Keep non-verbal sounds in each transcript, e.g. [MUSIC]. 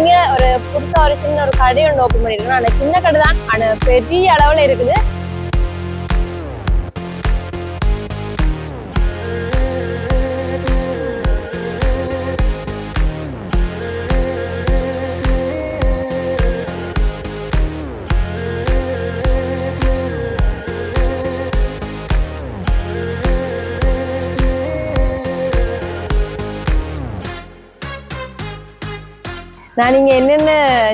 இங்க ஒரு புதுசா ஒரு சின்ன ஒரு கடை ஒன்று ஓப்பன் பண்ணிருக்கோம் ஆனா சின்ன கடை தான் ஆனா பெரிய அளவுல இருக்குது. நான் இங்கே என்னென்ன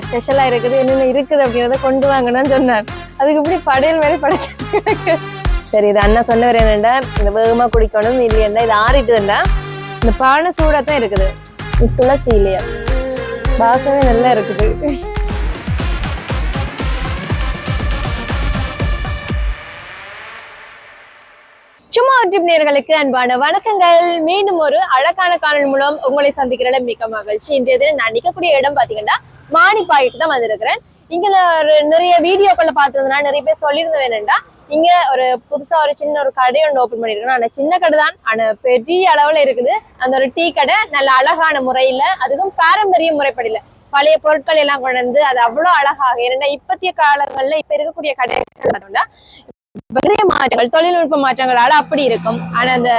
ஸ்பெஷலா இருக்குது என்னென்ன இருக்குது அப்படிங்கறத கொண்டு வாங்கணும்னு சொன்னார். அதுக்கு இப்படி படையல் மாதிரி படைச்சிட்டு சரி இது அண்ணா சொன்னவர் என்னண்டா? இந்த வேகமா குடிக்கணும் இல்லையா இது ஆறிட்டுதுண்டா? இந்த பானை சூடா தான் இருக்குது. இது துளசி இல்லையா வாசமே நல்லா இருக்குது. சும்மா நேர்களுக்கு அன்பான வணக்கங்கள். மீண்டும் ஒரு அழகான காணல் மூலம் உங்களை சந்திக்கிறதுல மிக்க மகிழ்ச்சி. இன்றைய தினம் நான் நிற்கக்கூடிய இடம் பாத்தீங்கன்னா மாணிப்பாய்க்கு தான் வந்திருக்கிறேன். இங்க நான் ஒரு நிறைய வீடியோக்களை பார்த்ததுனா நிறைய பேர் சொல்லியிருந்த வேணும்டா இங்க ஒரு புதுசா ஒரு சின்ன ஒரு கடை ஒன்று ஓபன் பண்ணிருக்கோம் ஆனா சின்ன கடை தான். ஆனா பெரிய அளவுல இருக்குது. அந்த ஒரு டீ கடை நல்ல அழகான முறையில அதுவும் பாரம்பரிய முறைப்படியில. பழைய பொருட்கள் எல்லாம் கொண்டு வந்து அது அவ்வளவு அழகாக ஏன்னா இப்பத்திய காலங்கள்ல இப்ப இருக்கக்கூடிய கடைகள் பார்த்தோம்னா நிறைய மாற்றங்கள் தொழில்நுட்ப மாற்றங்களால அப்படி இருக்கும். ஆனா அந்த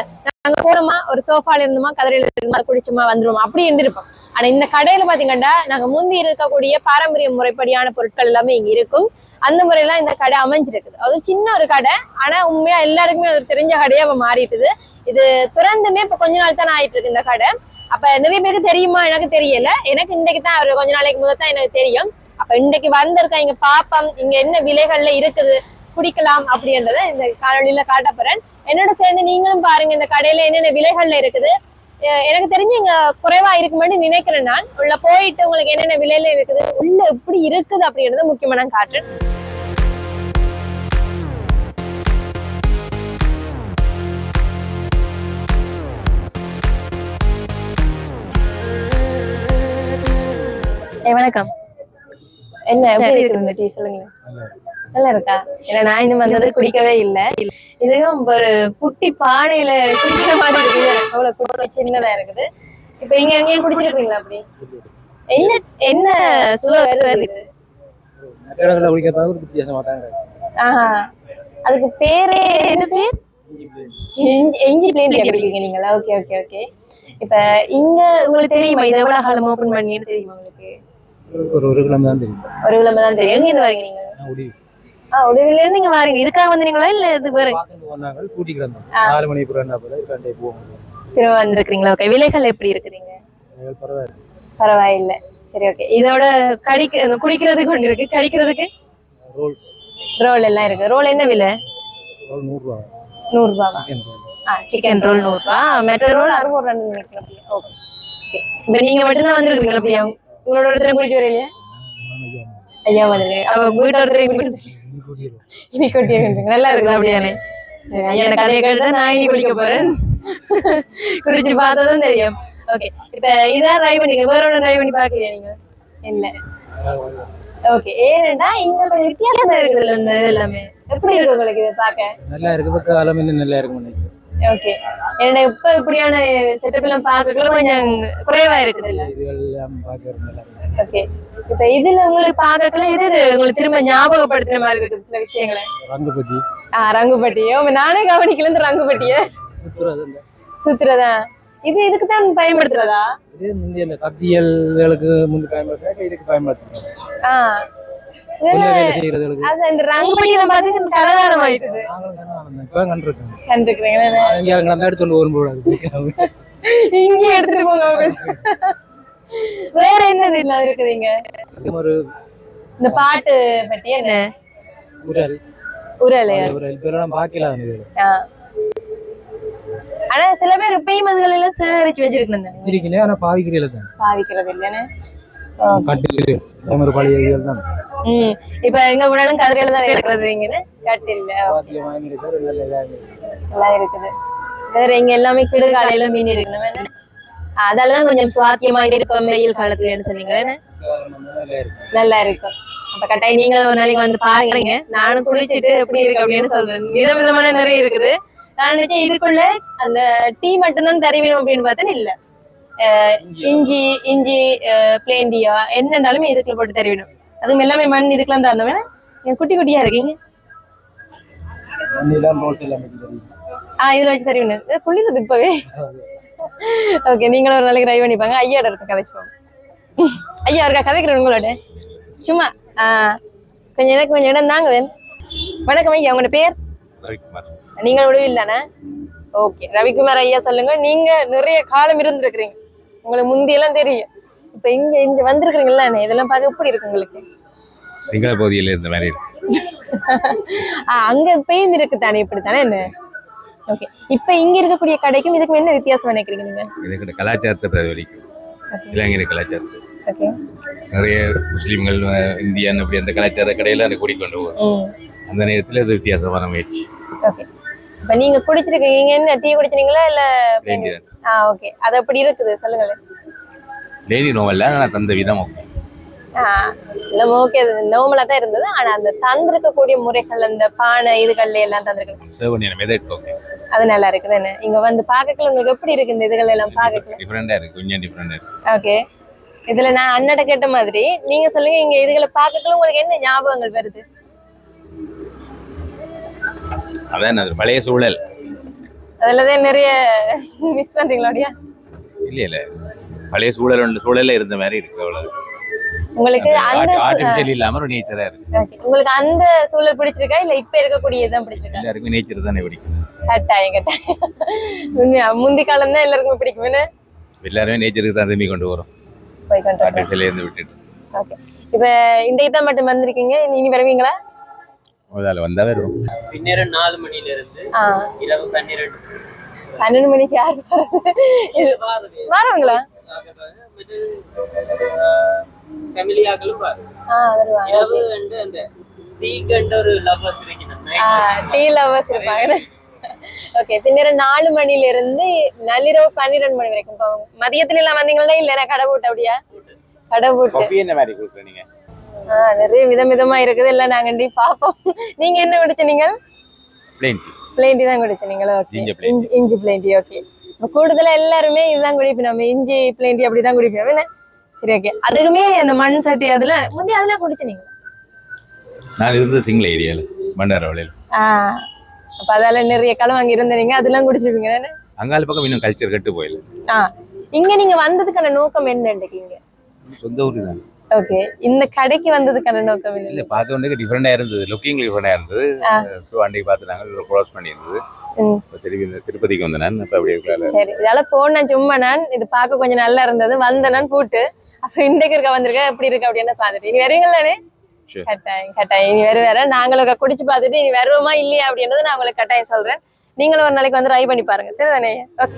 நாங்க போனோமா ஒரு சோஃபால இருந்தோமா கதிரையில இருந்தோமா குடிச்சோமா வந்துருவோமா அப்படி இருந்திருப்போம் ஆனா இந்த கடையில பாத்தீங்கன்னா நாங்க முந்தி இருக்கக்கூடிய பாரம்பரிய முறைப்படியான பொருட்கள் எல்லாமே இங்க இருக்கும். அந்த முறையெல்லாம் இந்த கடை அமைஞ்சிருக்குது. அது சின்ன ஒரு கடை. ஆனா உண்மையா எல்லாருக்குமே அது தெரிஞ்ச கடையா மாறிட்டுது. இது திறந்துமே இப்ப கொஞ்ச நாள் தான் ஆயிட்டு இருக்கு இந்த கடை. அப்ப நிறைய பேருக்கு தெரியுமா? எனக்கு தெரியல. எனக்கு இன்னைக்கு தான் ஒரு கொஞ்ச நாளைக்கு முதல் தான் எனக்கு தெரியும். அப்ப இன்னைக்கு வந்திருக்கேன் இங்க பாப்பம் இங்க என்ன விலைகள்ல இருக்குது? குடிக்கலாம் அப்படின்றத இந்த காணொலியில காட்ட போறேன். என்னோட சேர்ந்து நீங்களும் பாருங்க இந்த கடையில என்னென்ன விலைகள்ல இருக்குது. அஹ் எனக்கு தெரிஞ்சு இங்க குறைவா இருக்குமென்னு நினைக்கிறேன் நான். உள்ள போயிட்டு உங்களுக்கு என்னென்ன விலையில இருக்குது உள்ள எப்படி இருக்குது அப்படின்றத முக்கியமா நான் காட்டுறேன். வணக்கம். என்ன எப்படி இருக்குது இந்த டீ? சொல்லுங்களேன். நல்லா இருக்கா? இல்ல நான் இன்னும் வந்தது குடிக்கவே இல்ல. இதுவும் ஒரு குட்டி பானையில குடிக்கிற மாதிரி இருக்குது. அவ்வளவு குட்டி சின்னதா இருக்குது. இப்ப இங்க எங்கேயும் குடிச்சிருக்கீங்களா அப்படி? என்ன என்ன சுவை வருது? வருது அதுக்கு பேரே என்ன பேர்? இஞ்சி- பிளேன் குடிக்கிறீங்க நீங்களா? Okay okay okay. இப்ப இங்க உங்களுக்கு தெரியுமா? இது எவ்வளவு காலம் ஓபன் பண்ணின்னு தெரியுமா உங்களுக்கு? ஒரு ஒரு கிழமை தான் தெரியும். ஒரு கிழமை தான் தெரியும். எங்க இருந்து வரீங்க நீங்க? நான் உடி ஆ உடவில இருந்து இங்க வாரீங்க. இதுக்காக வந்தீங்களா இல்ல இதுக்கு வேற? நாலு மணி திரும்ப வந்திருக்கீங்களா ஓகே விலைகள் எப்படி இருக்குதுங்க? அது பரவாயில்ல. சரி ஓகே இதோட கடிக்க குடிக்கிறதுக்கு ஒன்று இருக்கு. கடிக்கிறதுக்கு? ரோல் எல்லாம் இருக்கு. ரோல் என்ன விலை? ரோல் நூறுரூவா. நூறு சிக்கன் ரோல் ஆ சிக்கன் ரோல் நூறு ரூபா மெட்ரோ ரோல் அறுபது ரூபா நினைக்கிறேன் ஓகே இப்போ நீங்க மட்டும்தான் வந்திருக்கீங்களா அப்படியா? உங்களோட ஒருத்தர் குடிக்க வரலையா? ஐயா வந்துருக்கு அவ வீட்டு ஒருத்தர் இனி கொட்டியா நல்லா இருக்குது அப்படியானே எனக்கு அதே கேட்டு நான் இனி குடிக்க போறேன். குடிச்சு பார்த்ததும் தெரியும். ஓகே இப்ப இதான் ட்ரை பண்ணீங்க வேற ஒன்று ட்ரை பண்ணி பாக்குறீங்க நீங்க? இல்ல ஓகே ஏன்னா இங்க கொஞ்சம் வித்தியாசமா இருக்குதுல்ல இந்த இது எல்லாமே. எப்படி இருக்கு உங்களுக்கு இதை பார்க்க? நல்லா இருக்கு இப்போ காலம் இன்னும் நல்லா இருக்கும் நினைக்கிறேன். ஓகே ஏன்னா இப்ப இப்படியான செட்டப் எல்லாம் பார்க்கக்குள்ள கொஞ்சம் குறைவா இருக்குது ஓகே இப்ப இதுல உங்களுக்கு பார்க்கக்குள்ள எது உங்களுக்கு திரும்ப ஞாபகப்படுத்துற மாதிரி இருக்குது சில விஷயங்களை. ரங்குபட்டி. ஆ ரங்குப்பட்டியோ நானே கவனிக்கல இந்த இந்த சுத்துறதா இது இதுக்கு தான் பயன்படுத்துறதா? இது முந்தைய கத்தியல்களுக்கு முந்தி பயன்படுத்துறாங்க இதுக்கு பயன்படுத்துறாங்க இங்கே எடுத்துட்டு போங்க. வேற என்னது இல்லாம இருக்குதுங்க ஒரு இந்த பாட்டு பத்தி என்ன உரல் உரல் ஆ. ஆனா சில பேர் அதுகள் எல்லாம் சேகரிச்சு வச்சிருக்கணும் ஆனால் பாவிக்கிறீங்கள தான் பாவிக்கிறது இல்லைன்னு கட்டில் பழைய தான் ம். இப்ப எங்க போனாலும் கதிரையில தான் இருக்கிறது இங்கன்னு கட்டில்ல நல்ல இருக்குது. வேற இங்க எல்லாமே கிடு காலையில மீன் இருக்கணும்? அதாலதான் கொஞ்சம் சுவாத்தியமா இருக்கும் வெயில் காலத்துல சொன்னீங்களே என்ன? நல்லா இருக்கு. நல்லா இருக்கும். அப்ப கட்டாயம் நீங்களும் ஒரு நாளைக்கு வந்து பாருங்க. நானும் குளிச்சிட்டு எப்படி இருக்கு அப்படின்னு சொல்றேன். வித விதமான நிறைய இருக்குது. நான் நினைச்சேன் இதுக்குள்ள அந்த டீ மட்டும்தான் தருவீங்க அப்படின்னு பார்த்தேன் இல்ல. இஞ்சி இஞ்சி பிளேண்டியா என்னன்னாலுமே இதுக்குள்ள போட்டு தருவிடும் அதுவும் எல்லாமே மண் இதுக்கெல்லாம் வேணா நீங்க குட்டி குட்டியா இருக்கீங்க. ஆ இதுல வச்சு தருவிடும் இது குளிருது இப்பவே. ஓகே நீங்களும் ஒரு நாளைக்கு ட்ரை பண்ணிப்பாங்க. ஐயாட இருக்க கதைச்சுப்போம் ஐயா இருக்கா கதைக்கிறேன் உங்களோட? சும்மா ஆ கொஞ்சம் எனக்கு கொஞ்சம் இடம் தாங்க வேணும். வணக்கம் ஐயா உங்களோட பேர்? ரவிக்குமார். நீங்களோட இல்லைண்ணே ஓகே ரவிக்குமார் ஐயா சொல்லுங்க. நீங்க நிறைய காலம் இருந்திருக்கிறீங்க. உங்களுக்கு முந்தியெல்லாம் தெரியும். இப்ப இங்க இங்க வந்திருக்கிறீங்களா இதெல்லாம் பார்க்க எப்படி இருக்கு உங்களுக்கு? சிங்கள பகுதியில் இருந்த மாதிரி [LAUGHS] அங்க பெயின் இருக்கு தானே? இப்படி தானே என்ன? ஓகே இப்ப இங்க இருக்கக்கூடிய கடைக்கும் இதுக்கும் என்ன வித்தியாசம் நினைக்கிறீங்க நீங்க? இதுக்கிட்ட கலாச்சாரத்தை பிரதிபலிக்கும். இளைஞர் கலாச்சாரத்தை. ஓகே நிறைய முஸ்லீம்கள் இந்தியன் அப்படி அந்த கலாச்சார கடையில் அந்த கூடிக்கொண்டு போகும் அந்த நேரத்தில் இது வித்தியாசமான முயற்சி. இப்ப நீங்க குடிச்சிருக்கீங்க என்ன டீ குடிச்சிருக்கீங்களா இல்ல ஆ ஓகே அது அப்படி இருக்குது. சொல்லுங்களேன். லேடி நோவல்ல ஆனால் தந்த விதம். ஆ, இல்ல ஓகே நார்மலா தான் இருந்தது. ஆனா அந்த தந்திருக்கக்கூடிய முறைகள் அந்த பானை இதுகள்ல எல்லாம் தந்திருக்கு சர்வ் பண்ணின மெதட் ஓகே அது நல்லா இருக்குது என்ன? இங்க வந்து பாக்கல உங்களுக்கு எப்படி இருக்கு இந்த இதுகள் எல்லாம் பாக்கல டிஃப்ரெண்டாக இருக்கு கொஞ்சம் டிஃப்ரெண்டாக இருக்கு. ஓகே இதுல நான் அண்ணட கேட்ட மாதிரி நீங்க சொல்லுங்க இங்க இதுகளை பாக்கல உங்களுக்கு என்ன ஞாபகங்கள் வருது? அதான் அது பழைய சூழல். அதுலதான் நிறைய மிஸ் பண்றீங்களா இல்லை இல்லை. பழைய சூழல் ஒன்று சூழல்ல இருந்த மாதிரி இருக்கு அவ்வளவு. உங்களுக்கு அந்த ஆர்டிஃபிஷியல் இல்லாமல் ஒரு நேச்சராக இருக்கு. உங்களுக்கு அந்த சூழல் பிடிச்சிருக்கா? இல்ல இப்ப இருக்கக்கூடியதான் பிடிச்சிருக்கா? எல்லாருக்கும் நேச்சர் தானே பிடிக்கும். கட்டாயம் கட்டாயம். முந்தி காலம் தான் எல்லாருக்கும் பிடிக்கும். என்ன? எல்லாருமே நேச்சருக்கு தான் திரும்பி கொண்டு வரும். போய் கொண்டு ஆர்டிஃபிஷியல் இருந்து விட்டுட்டு. ஓகே இப்ப இந்த இதான் மட்டும் வந்திருக்கீங்க. இனி வருவீங்களா? முதல்ல வந்தால் வரும் பின்னேரம் நாலு மணில இருந்து இரவு பன்னிரெண்டு. பன்னெண்டு மணிக்கு யார் இது வரவங்களா? ஃபேமிலியாக்களும் பாரு ஆ வருவாங்க. இரவு வந்து அந்த டீக்கண்ட ஒரு லவ்வர்ஸ் இருக்கணும் டீ லவர்ஸ் இருப்பாங்க. ஓகே பின்னர் நாலு மணில இருந்து நள்ளிரவு பன்னிரெண்டு மணி வரைக்கும் போவாங்க மதியத்துல எல்லாம் வந்தீங்களா இல்ல கடை போட்டு அப்படியா? கடை போட்டு. என்ன மாதிரி நிறைய விதம் விதமா இருக்குது. எல்லாம் நாங்க டீ பாப்போம் நீங்க என்ன குடிச்சீங்க பிளேன் டீ தான் குடிச்சீங்களா ஓகே இஞ்சி plain tea. இஞ்சி பிளேன் டீ ஓகே இப்போ கூடுதலா எல்லாருமே இதுதான் குடிப்போம் நம்ம இஞ்சி பிளேன் டீ அப்படிதான் குடிப்போம் என்ன? சரி ஓகே அதுக்குமே அந்த மண் சட்டி அதுல முந்தைய அதெல்லாம் குடிச்சீங்க நான் இருந்தது சிங்கள ஏரியாவில் பண்டாரவளையில் ஆ அப்ப அதால நிறைய காலம் அங்க இருந்தீங்க அதெல்லாம் குடிச்சிருப்பீங்க. அங்கால பக்கம் இன்னும் கல்ச்சர் கட்டு போயில. ஆ இங்க நீங்க வந்ததுக்கான நோக்கம் என்ன இருக்கீங்க சொந்த ஊர் தான். ஓகே இந்த கடைக்கு வந்ததுக்கான நோக்கம் என்ன? இல்லை பார்த்த உடனே டிஃப்ரெண்டாக இருந்தது. லுக்கிங் டிஃப்ரெண்டாக இருந்தது. ஸோ அன்றைக்கு பார்த்து நாங்கள் க்ளோஸ் பண்ணியிருந்தது. திருப்பதிக்கு வந்தேன் அப்போ அப்படியே சரி இதால போனேன் சும்மா நான் இது பார்க்க கொஞ்சம் நல்லா இருந்தது வந்தேன் பூட்டு. அப்ப இன்றைக்கு இருக்க வந்திருக்கேன் எப்படி இருக்கு அப்படின்னு பார்த்துட்டு இனி வருவீங்களானே. கட்டாயம் கட்டாயம். இனி வரும் வேற நாங்களும் குடிச்சு பார்த்துட்டு இனி வருவோமா இல்லையா அப்படின்றது நான் உங்களுக்கு கட்டாயம் சொல்றேன். நீங்களும் ஒரு நாளைக்கு வந்து ட்ரை பண்ணி பாருங்க. சரிதானே? ஓகே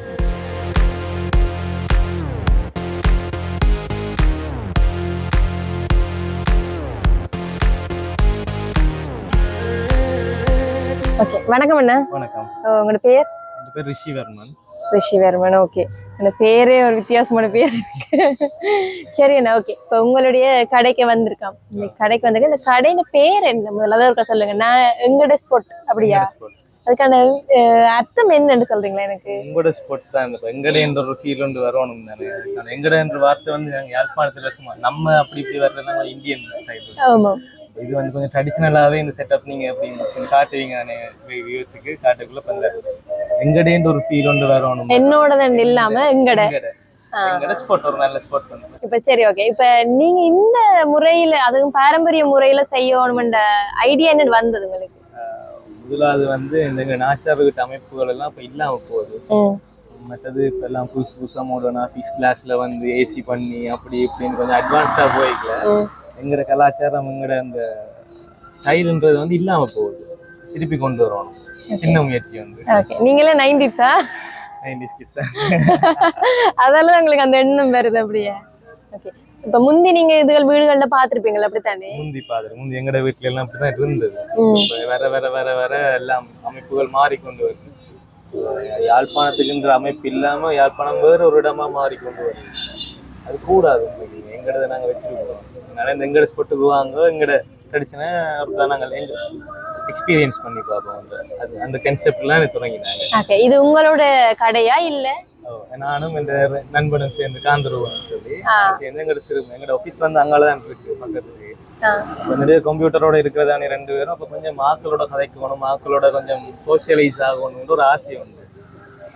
ஓகே வணக்கம் அண்ணா. வணக்கம். உங்களோட பேர்? என் பேர் ரிஷி வர்மன். ரிஷிவர்மன் ஓகே அந்த பேரே ஒரு வித்தியாசமான பேர். இருக்கு சரி அண்ணா ஓகே இப்போ உங்களுடைய கடைக்கு வந்திருக்கான் இந்த கடைக்கு வந்திருக்க இந்த கடையில பேர் என்ன? முதல்ல அதை ஒருக்கா சொல்லுங்க. நான் எங்கட ஸ்பாட் அப்படியா? அதுக்கான அர்த்தம் என்னன்னு சொல்றீங்களா எனக்கு? உங்களோட ஸ்பாட் தான் எங்கட என்ற ஒரு ஃபீல் ஒன்று வரணும் தானே. எங்கட என்ற வார்த்தை வந்து நாங்கள் யாழ்ப்பாணத்தில் சும்மா நம்ம அப்படி இப்படி வர்றதுனால இந்தியன் ஆமா இது வந்து கொஞ்சம் ட்ரெடிஷ்னலாகவே இந்த செட்டப் நீங்கள் கொஞ்சம் காட்டுவீங்க? வியூத்துக்கு காட்டுக்குள்ள இந்த எங்கடேன்ற ஒரு ஃபீல் ஒன்று வரணும் என்னோடது இல்லாம எங்கட. இப்ப சரி ஓகே இப்ப நீங்க இந்த முறையில அதுவும் பாரம்பரிய முறையில செய்யணும்ன்ற ஐடியா என்ன வந்தது உங்களுக்கு? முதலாவது வந்து இந்த எங்க நாச்சாபகிட்ட அமைப்புகள் எல்லாம் இப்போ இல்லாமல் போகுது. மற்றது இப்போ எல்லாம் புதுசு புதுசாக மாடர்னா ஃபிஷ் கிளாஸ்ல வந்து ஏசி பண்ணி அப்படி இப்படின்னு கொஞ்சம் அட்வான்ஸ்டாக போய்க்கல. ம். எங்கட கலாச்சாரம் எங்கட அந்த ஸ்டைல்ன்றது வந்து இல்லாம போகுது. திருப்பி கொண்டு வரணும். சின்ன முயற்சி வந்து. நீங்களே நைன்டிஸா நைன்டிஸ் கிட்ஸ் அதால உங்களுக்கு அந்த எண்ணம் வருது அப்படியே. ஓகே இப்ப முந்தி நீங்க இதுகள் வீடுகள்ல பாத்திருப்பீங்களா அப்படித்தானே? முந்தி பாரு முந்தி எங்கட வீட்ல எல்லாம் அப்படிதான் இருந்தது வர வர வர வர எல்லாம் அமைப்புகள் மாறிக்கொண்டு வருது. யாழ்ப்பாணத்துக்குன்ற அமைப்பு இல்லாம யாழ்ப்பாணம் வேற ஒரு இடமா மாறிக்கொண்டு வருது. அது கூடாது எங்கடதை நாங்க வச்சிருக்கோம். அதனால இந்த எங்கட ஸ்பொட்டுக்கு வாங்க எங்கட ட்ரெடிஷனை ஒருக்கா நாங்கள் எக்ஸ்பீரியன்ஸ் பண்ணி பார்ப்போம் அந்த அது அந்த கன்செப்ட்லாம் தொடங்கினாங்க. ஓகே இது உங்களோட கடையா இல்ல? நானும் இந்த நண்பனும் சேர்ந்து காந்துருவோம் சொல்லி. சேர்ந்து எங்களோட சிறுமை எங்களோட ஆஃபீஸ் வந்து அங்கால தான் இருக்கு பக்கத்துக்கு நிறைய கம்ப்யூட்டரோட இருக்கிறதானே ரெண்டு பேரும் அப்ப கொஞ்சம் மாக்களோட கதைக்கணும் மாக்களோட கொஞ்சம் சோசியலைஸ் ஆகணும்னு ஒரு ஆசை உண்டு.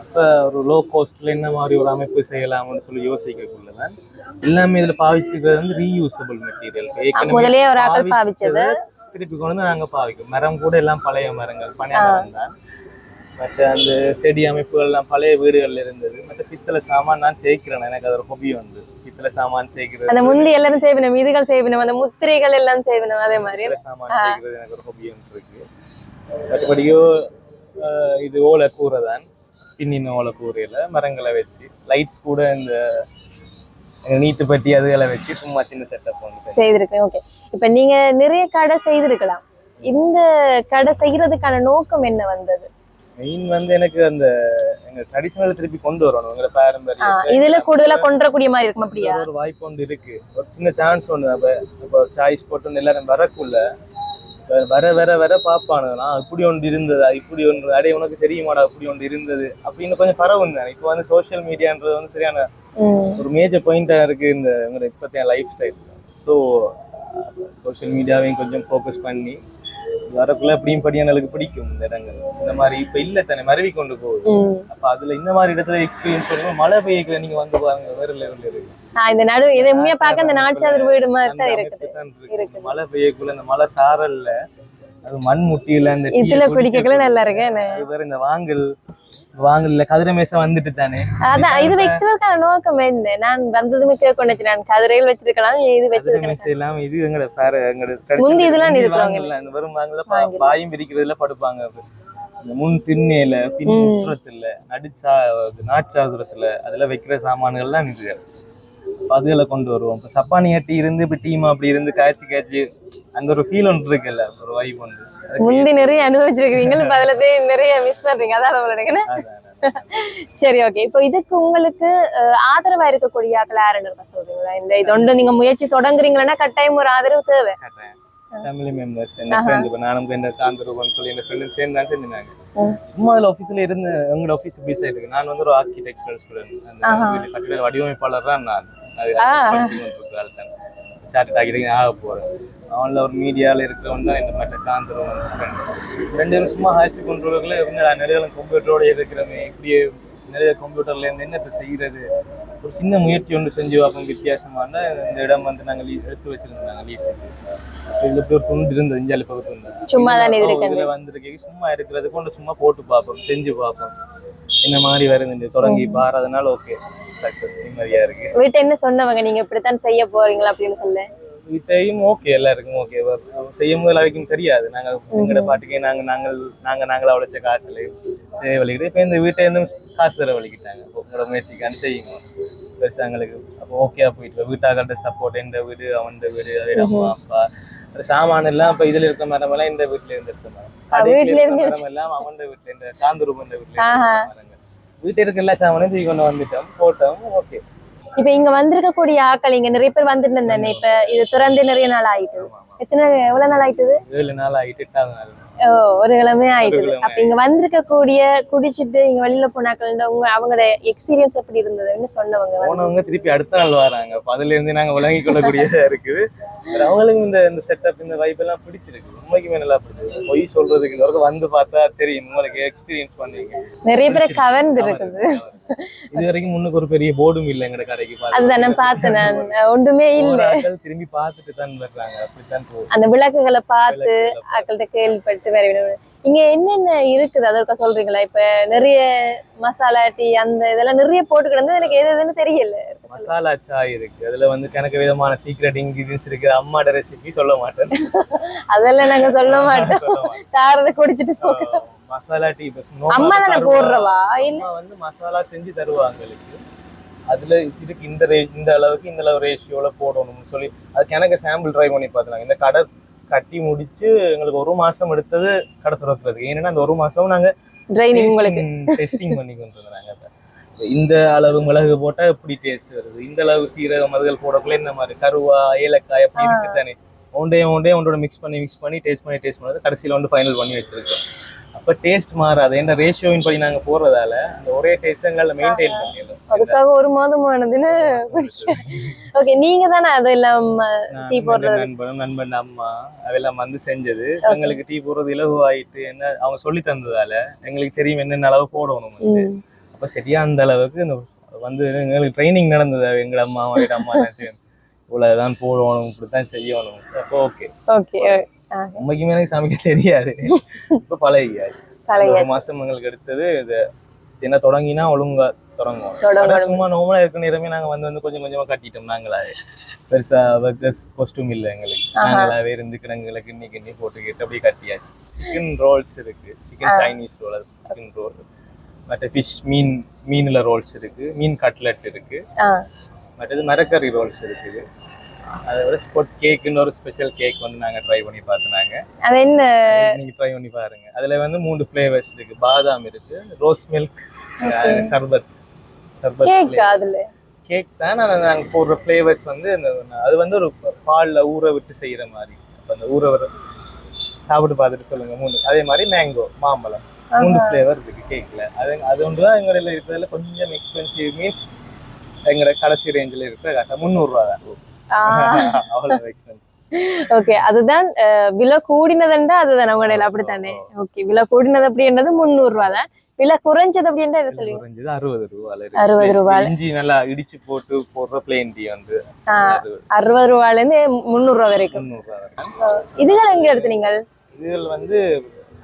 அப்ப ஒரு லோ காஸ்ட்ல என்ன மாதிரி ஒரு அமைப்பு செய்யலாம்னு சொல்லி யோசிக்கக்குள்ளதான் எல்லாமே இதுல பாவிச்சிருக்கிறது வந்து ரீயூசபிள் மெட்டீரியல் முதலே ஒரு ஆக்கள் பாவிச்சது திருப்பி கொண்டு வந்து நாங்க பாவிக்கும் மரம் கூட எல்லாம் பழைய மரங்கள் பனை மரம் தான். மற்ற அந்த செடி அமைப்புகள் எல்லாம் பழைய வீடுகள்ல இருந்தது. மற்ற பித்தளை சாமான் நான் சேர்க்கிறேன் எனக்கு அது ஒரு ஹொபி வந்து. பித்தளை சாமான் சேர்க்கிறது அந்த முந்தி எல்லாரும் செய்வினம் இதுகள் செய்வினம் அந்த முத்திரைகள் எல்லாம் செய்வினம் அதே மாதிரி. சாமான் சேர்க்கிறது எனக்கு ஒரு ஹொபி ஒன்று இருக்கு. மற்றபடியோ இது ஓலை கூரை தான் பின்னின ஓலை கூரையில மரங்களை வச்சு லைட்ஸ் கூட இந்த நீத்து பட்டி அதுகளை வச்சு சும்மா சின்ன செட்டப் ஒன்று செய்திருக்கேன். ஓகே இப்ப நீங்க நிறைய கடை செய்திருக்கலாம். இந்த கடை செய்யறதுக்கான நோக்கம் என்ன வந்தது? மெயின் வந்து எனக்கு அந்த எங்க ட்ரெடிஷனல் திருப்பி கொண்டு வரணும். எங்க பாரம்பரியம் இதுல கூடுதலா கொண்டுறக்கூடிய மாதிரி இருக்கும் அப்படியா? ஒரு வாய்ப்பு ஒன்று இருக்கு. ஒரு சின்ன சான்ஸ் ஒன்று அப்ப இப்போ சாய்ஸ் போட்டு எல்லாரும் வரக்குள்ள வர வர வர பாப்பானுங்களா இப்படி ஒன்று இருந்ததா? இப்படி ஒன்று அடே உனக்கு தெரியுமாடா இப்படி ஒன்று இருந்தது? அப்படின்னு கொஞ்சம் பரவும் தானே இப்போ வந்து சோஷியல் மீடியான்றது வந்து சரியான. ஒரு மேஜர் பாயிண்டா இருக்கு இந்த இப்போத்தைய லைஃப் ஸ்டைல் ஸோ சோஷியல் மீடியாவையும் கொஞ்சம் ஃபோக்கஸ் பண்ணி வரக்குள்ள எப்படியும் படியானலுக்கு பிடிக்கும் இந்த இடங்கள். இந்த மாதிரி இப்போ இல்லை தானே மருவி கொண்டு போகுது. அப்ப அதுல இந்த மாதிரி இடத்துல எக்ஸ்பீரியன்ஸ் பண்ணும்போது மழை பெய்யக்குள்ள நீங்க வந்து பாருங்க வேற லெவல்ல இருக்கு. இந்த நடு இதை உண்மையா பார்க்க அந்த நாட்சாதர் வீடு மாதிரி தான் இருக்குது. இருக்கு. மழை பெய்யக்குள்ள அந்த மழை சாரல்ல அது மண் முட்டியில அந்த இதுல குடிக்க- குடிக்கக்குள்ள நல்லா இருக்கு. வேற இந்த வாங்கல் வாங்கல்ல கதிரமேசம் வந்துட்டு தானே? அதான் இது வைக்கிறதுக்கான நோக்கம் என்ன? நான் வந்ததுமே கேட்க நான் கதிரையில் வச்சிருக்கலாம் இது இல்லாம இது எங்கட பேர எங்கட முந்தி இதெல்லாம் இந்த வெறும் வாங்கல வாங்கல். பாயும் பிரிக்கிறதுல படுப்பாங்க. இந்த முன் திண்ணையில பின் நடுச்சா நாட்சாதுரத்துல அதுல வைக்கிற சாமான்கள்லாம் இது. அதுகளை கொண்டு வருவோம். இப்போ சப்பானி கட்டி இருந்து இப்போ டீமா அப்படி இருந்து காய்ச்சி காய்ச்சி அந்த ஒரு ஃபீல் ஒன்று இருக்குல்ல ஒரு வைப் ஒன்று. முந்தி நிறைய அனுபவிச்சிருக்கீங்க இப்ப அதுல [LAUGHS] நிறைய மிஸ் பண்றீங்க. அதான் உங்களுக்கு. சரி ஓகே இப்போ இதுக்கு உங்களுக்கு ஆதரவா இருக்கக்கூடிய ஆக்கள் யாருன்னு சொல்றீங்களா? இந்த இது ஒன்று நீங்க முயற்சி தொடங்குறீங்களா? கட்டாயம் ஒரு ஆதரவு தேவை. ஃபேமிலி மெம்பர்ஸ் என்ன ஃப்ரெண்ட் இப்போ நானும் இந்த காந்தரூபம் சொல்லி என் ஃப்ரெண்டும் சேர்ந்து தான் செஞ்சாங்க. சும்மா அதில் ஆஃபீஸில் இருந்து எங்களோட ஆஃபீஸ் பிஸி ஆயிருக்கு நான் வந்து ஒரு ஆர்கிடெக்சரல் ஸ்டூடெண்ட் அந்த கட்டிட வடிவமைப்பாளர் தான் நான் அது. சார்ட் ஆகிட்டு ஆக போகிறேன் அவனில் ஒரு மீடியாவில் இருக்கிறவன் தான் இந்த மாதிரி காந்தரூபம் ஃப்ரெண்ட் ரெண்டு பேரும் சும்மா ஹாய்ச்சி கொண்டு இவங்க நிறைய கம்ப்யூட்டரோட இருக்கிறவங்க இப்படியே நிறைய கம்ப்யூட்டர்ல இருந்து என்ன இப்போ செய்யறது? ஒரு சின்ன முயற்சி ஒன்று செஞ்சு பார்ப்போம் வித்தியாசமான இந்த இடம் வந்து நாங்கள் எடுத்து வச்சிருந்தோம் நாங்கள் லீஸுக்கு இதுல ஒரு துண்டு இருந்தது இஞ்சாலி பக்கத்து சும்மா தானே இது இருக்குது. இதுல வந்திருக்கு சும்மா இருக்கிறது கொண்டு சும்மா போட்டு பார்ப்போம் செஞ்சு பார்ப்போம். என்ன மாதிரி வருது தொடங்கி பாரு அதனால ஓகே சக்சஸ் நிம்மதியா இருக்கு. வீட்டை என்ன சொன்னவங்க? நீங்க இப்படித்தான் செய்ய போறீங்களா அப்படின்னு சொல்ல. வீட்டையும் ஓகே எல்லாருக்கும் ஓகே செய்யும் போது எல்லாருக்கும் தெரியாது. நாங்க எங்கட பாட்டுக்கே நாங்க நாங்கள் நாங்க நாங்களா உழைச்ச காசுல செலவழிக்கிட்டு இப்போ இந்த வீட்டை இருந்து காசு செலவழிக்கிட்டாங்க உங்களோட முயற்சிக்கான செய்யுங்க. பெருசா எங்களுக்கு அப்போ ஓகே போயிட்டு வீட்டாக்கள்கிட்ட சப்போர்ட் எந்த வீடு அவன் வீடு அம்மா அப்பா. சாமான் எல்லாம் இப்ப இதுல இருக்க மரம் எல்லாம் இந்த வீட்டுல இருந்து இருக்க மரம் வீட்டுல இருந்து மரம் எல்லாம் அவன் வீட்டுல இந்த காந்தூர் இந்த வீட்டுல வீட்டுல இருக்க எல்லா சாமானும் தூக்கி கொண்டு வந்துட்டோம் போட்டோம் ஓகே இப்ப இங்க வந்திருக்கக்கூடிய ஆக்கள் இங்க நிறைய பேர் வந்துட்டு இருந்தானே இப்ப இது திறந்து நிறைய நாள் ஆயிட்டு. எத்தனை எவ்வளவு நாள் ஆயிட்டுது ஏழு நாள் ஆயிட்டு எட்டாவது நாள். ஒரு கிழமை ஆயிட்டுது. கிழமை அப்ப இங்க வந்திருக்கக்கூடிய குடிச்சிட்டு இங்க வெளியில போனாக்கள் உங்க அவங்களோட எக்ஸ்பீரியன்ஸ் எப்படி இருந்ததுன்னு சொன்னவங்க. போனவங்க திருப்பி அடுத்த நாள் வராங்க. அப்ப அதுல இருந்து நாங்க விளங்கி கொள்ளக்கூடியதா இருக்குது. அவங்களுக்கு இந்த இந்த செட்டப் இந்த வைப் எல்லாம் பிடிச்சிருக்கு. உண்மைக்குமே நல்லா பிடிச்சிருக்கு. பொய் சொல்றதுக்கு இந்த வரைக்கும் வந்து பார்த்தா தெரியும். உங்களுக்கு எக்ஸ்பீரியன்ஸ் பண்ணீங்க நிறைய பேரை கவர்ந்து இருக்குது. இது வரைக்கும் முன்னுக்கு ஒரு பெரிய போர்டும் இல்லை எங்க கடைக்கு. அதுதான் நான் பார்த்தேன் நான் [LAUGHS] ஒன்றுமே இல்ல. திரும்பி பார்த்துட்டு தான் வர்றாங்க. அப்படித்தான் அந்த விளக்குகளை பார்த்து விளக்குகளை ஆக்கள்கிட்ட கேள்விப்பட்டு வேற விட இங்க என்னென்ன இருக்குது? அதற்கா சொல்றீங்களா? இப்ப நிறைய மசாலா டீ அந்த இதெல்லாம் நிறைய போட்டு கிடந்து எனக்கு எது எதுன்னு தெரியல. மசாலா சாய் இருக்கு. அதுல வந்து கணக்கு விதமான சீக்ரெட் இன்கிரீடியன்ஸ் இருக்கு. அம்மாட ரெசிபி சொல்ல மாட்டேன். அதெல்லாம் நாங்க சொல்ல மாட்டோம். தாரத குடிச்சிட்டு போ ஆஹ் மசாலா டீ அம்மா தானே போடுறவா இல்ல. வந்து மசாலா செஞ்சு தருவாங்க அதுல இதுக்கு இந்த ரே இந்த அளவுக்கு இந்த அளவு ரேஷியோல போடணும்னு சொல்லி அதுக்கு எனக்கு சாம்பிள் ட்ரை பண்ணி பார்த்தாங்க இந்த கடை கட்டி முடிச்சு எங்களுக்கு ஒரு மாசம் எடுத்தது கடை திறக்கிறதுக்கு. ஏன்னா அந்த ஒரு மாசம் நாங்க ட்ரைனிங் உங்களுக்கு. டெஸ்டிங் பண்ணி கொண்டு வந்தாங்க அப்ப. இந்த அளவு மிளகு போட்டா எப்படி டேஸ்ட் வருது? இந்த அளவு சீரகம் மதுகள் போடக்குள்ள இந்த மாதிரி கருவா ஏலக்காய் அப்படி இருக்கு தானே ஒன்றே ஒன்றே ஒன்றோட மிக்ஸ் பண்ணி மிக்ஸ் பண்ணி டேஸ்ட் பண்ணி டேஸ்ட் பண்ணது கடைசியில வந்து ஃபைனல் பண்ணி வச்சிருக்கோம். அப்ப டேஸ்ட் மாறாது. என்ன ரேஷியோவின் படி நாங்க போறதால அந்த ஒரே டேஸ்ட் எங்களால மெயின்டைன் பண்ணிடலாம் அதுக்காக ஒரு மாதம் ஆனதுன்னு ஓகே நீங்க தானே அதெல்லாம் நான் டீ போடுறது? நண்பனும் நண்பன் அம்மா அதெல்லாம் வந்து செஞ்சது. எங்களுக்கு டீ போடுறது இலகு ஆயிட்டு என்ன அவங்க சொல்லி தந்ததால எங்களுக்கு தெரியும் என்னென்ன அளவு போடணும். அப்ப சரியா அந்த அளவுக்கு இந்த வந்து எங்களுக்கு ட்ரைனிங் நடந்தது. எங்க அம்மா எங்க அம்மா. இவ்வளவுதான் போடணும் இப்படித்தான் செய்யணும். அப்போ ஓகே ஓகே உண்மைக்குமே எனக்கு சமைக்க தெரியாது. இப்ப பழைய ஒரு மாசம் எங்களுக்கு எடுத்தது இது என்ன தொடங்கினா ஒழுங்கா. ஆனா சும்மா நார்மலா இருக்க நேரமே நாங்க வந்து வந்து கொஞ்சம் கொஞ்சமா கட்டிட்டோம். நாங்களாவே. பெருசா ஒர்க்கர்ஸ் கொஸ்டும் இல்ல எங்களுக்கு. நாங்களாவே இருந்து கிடங்குல கிண்ணி கிண்ணி போட்டுக்கிட்டு அப்படியே கட்டியாச்சு. சிக்கன் ரோல்ஸ் இருக்கு. Chicken Chinese roll chicken roll மற்ற ஃபிஷ் மீன் மீன்ல ரோல்ஸ் இருக்கு. மீன் கட்லெட் இருக்கு. மற்றது மரக்கறி ரோல்ஸ் இருக்குது. அதை விட ஸ்பாட் கேக்குன்னு ஒரு ஸ்பெஷல் கேக் வந்து நாங்க ட்ரை பண்ணி பார்த்துனாங்க. அது என்ன? நீங்க ட்ரை பண்ணி பாருங்க. அதுல வந்து மூணு ஃப்ளேவர்ஸ் இருக்கு. பாதாம் இருக்கு ரோஸ் மில்க் சர்பத். சர்பத் கேக் அதுல? கேக் தான். ஆனா நாங்க போடுற ஃப்ளேவர்ஸ் வந்து அது வந்து ஒரு பால்ல ஊற விட்டு செய்யற மாதிரி. அப்ப அந்த ஊற வர சாப்பிட்டு பார்த்துட்டு சொல்லுங்க. மூணு. அதே மாதிரி மேங்கோ மாம்பழம். மூணு ஃப்ளேவர் இருக்கு கேக்ல அது அது ஒன்று தான் எங்களோட இருக்கிறதுல கொஞ்சம் எக்ஸ்பென்சிவ் மீன்ஸ் எங்களோட கடைசி ரேஞ்சில் இருக்கிற முந்நூறுரூவா தான் ஓகே அதுதான் விலை கூடினதுண்டா அதுதான். உங்களோட அப்படித்தானே? ஓகே விலை கூடினது அப்படின்றது முந்நூறு ரூபா தான். விலை குறைஞ்சது அப்படின்றா என்ன சொல்லுவீங்க? குறைஞ்சது அறுபது ரூபால அறுபது ரூபால. இஞ்சி நல்லா இடிச்சு போட்டு போடுற பிளேன் டீ வந்து அறுபது ரூபால இருந்து முந்நூறு ரூபா வரைக்கும். இதுகள் எங்க எடுத்து நீங்கள் இதுகள் வந்து